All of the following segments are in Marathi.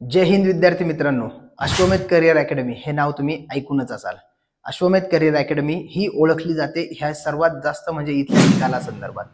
जय हिंद विद्यार्थी मित्रांनो अश्वमेध करिअर अकॅडमी हे नाव तुम्ही ऐकूनच असाल. अश्वमेध करिअर अकॅडमी ही ओळखली जाते ह्या सर्वात जास्त म्हणजे इथल्या निकाला संदर्भात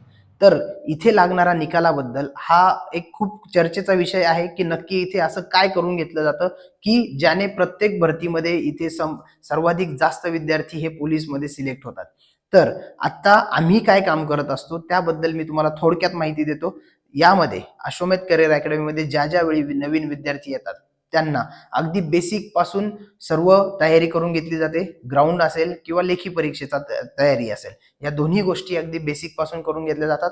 तर इथे लागणारा निकालाबद्दल हा एक खूप चर्चेचा विषय आहे की नक्की इथे असं काय करून घेतलं जातं की ज्याने प्रत्येक भरतीमध्ये इथे सम सर्वाधिक जास्त विद्यार्थी हे पोलीसमध्ये सिलेक्ट होतात. तर आता आम्ही काय काम करत असतो त्याबद्दल मी तुम्हाला थोडक्यात माहिती देतो. यामध्ये अश्वमेध करिअर अकॅडमीमध्ये ज्या ज्या वेळी नवीन विद्यार्थी येतात त्यांना अगदी बेसिकपासून सर्व तयारी करून घेतली जाते. ग्राउंड असेल किंवा लेखी परीक्षेचा त- तयारी असेल. या दोन्ही गोष्टी अगदी बेसिकपासून करून घेतल्या जातात.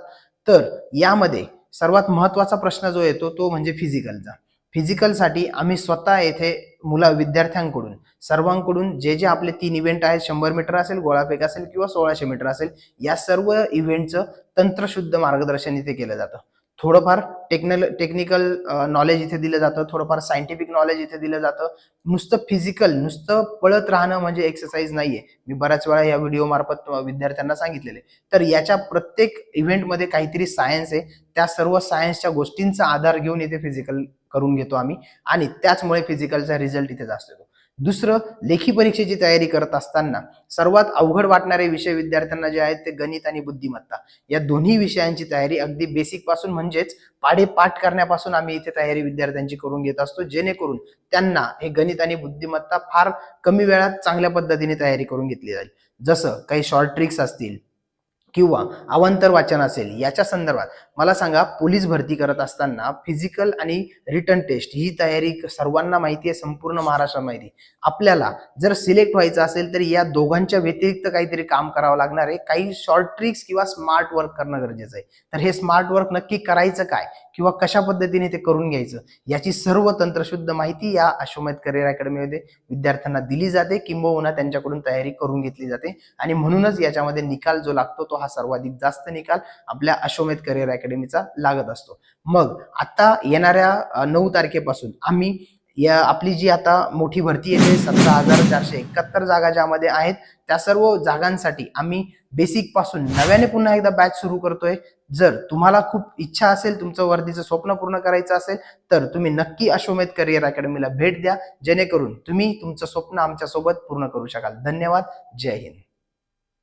तर यामध्ये सर्वात महत्त्वाचा प्रश्न जो येतो तो म्हणजे फिजिकलचा फिजिकलसाठी आम्ही स्वतः येथे मुला विद्यार्थ्यांकडून सर्वांकडून जे जे आपले तीन इव्हेंट आहेत शंभर मीटर असेल गोळाफेक असेल किंवा सोळाशे मीटर असेल या सर्व इव्हेंटचं तंत्रशुद्ध मार्गदर्शन इथे केलं जातं. थोडंफार टेक्नल टेक्निकल नॉलेज इथे दिलं जातं थोडंफार सायंटिफिक नॉलेज इथे दिलं जातं. नुसतं फिजिकल नुसतं पळत राहणं म्हणजे एक्सरसाइज नाहीये. मी बऱ्याच वेळा या व्हिडिओ मार्फत विद्यार्थ्यांना सांगितलेले तर याच्या प्रत्येक इव्हेंटमध्ये काहीतरी सायन्स आहे. त्या सर्व सायन्सच्या गोष्टींचा आधार घेऊन इथे फिजिकल करून घेतो आम्ही. आणि त्याचमुळे फिजिकलचा रिझल्ट इथे जास्त येतो. दुसरं लेखी परीक्षेची तयारी करत असताना सर्वात अवघड वाटणारे विषय विद्यार्थ्यांना जे आहेत ते गणित आणि बुद्धिमत्ता. या दोन्ही विषयांची तयारी अगदी बेसिकपासून म्हणजेच पाढे पाठ करण्यापासून आम्ही इथे तयारी विद्यार्थ्यांची करून घेत असतो जेणेकरून त्यांना हे गणित आणि बुद्धिमत्ता फार कमी वेळात चांगल्या पद्धतीने तयारी करून घेतली जाईल. जसं काही शॉर्ट ट्रिक्स असतील किंवा अवांतर वाचन असेल याच्या संदर्भात मला सांगा पोलीस भरती करत असताना फिजिकल आणि रिटर्न टेस्ट ही तयारी सर्वांना माहिती आहे संपूर्ण महाराष्ट्रात माहिती आहे. आपल्याला जर सिलेक्ट व्हायचं असेल तर या दोघांच्या व्यतिरिक्त काहीतरी काम करावं लागणार आहे. काही शॉर्ट ट्रिक्स किंवा स्मार्ट वर्क करणं गरजेचं आहे. तर हे स्मार्ट वर्क नक्की करायचं काय? किंवा कशा पद्धतीने ते करून घ्यायचं याची सर्व तंत्रशुद्ध माहिती या अश्वमेध करिअर अकॅडमीमध्ये विद्यार्थ्यांना दिली जाते. किंबहुना त्यांच्याकडून तयारी करून घेतली जाते. आणि म्हणूनच याच्यामध्ये निकाल जो लागतो तो हा सर्वाधिक जास्त निकाल आपल्या अश्वमेध करिअर अकॅडमीचा लागत असतो. मग आता येणाऱ्या नऊ तारखेपासून आम्ही या आपली जी आता मोठी भरती येते सतरा हजार चारशे एकाहत्तर जागा ज्यामध्ये आहेत त्या सर्व जागांसाठी आम्ही बेसिकपासून नव्याने पुन्हा एकदा बॅच सुरू करतोय. जर तुम्हाला खूप इच्छा असेल तुमचं वर्दीचं स्वप्न पूर्ण करायचं असेल तर तुम्ही नक्की अश्वमेध करिअर अकॅडमीला भेट द्या जेणेकरून तुम्ही तुमचं स्वप्न आमच्यासोबत पूर्ण करू शकाल. धन्यवाद. जय हिंद.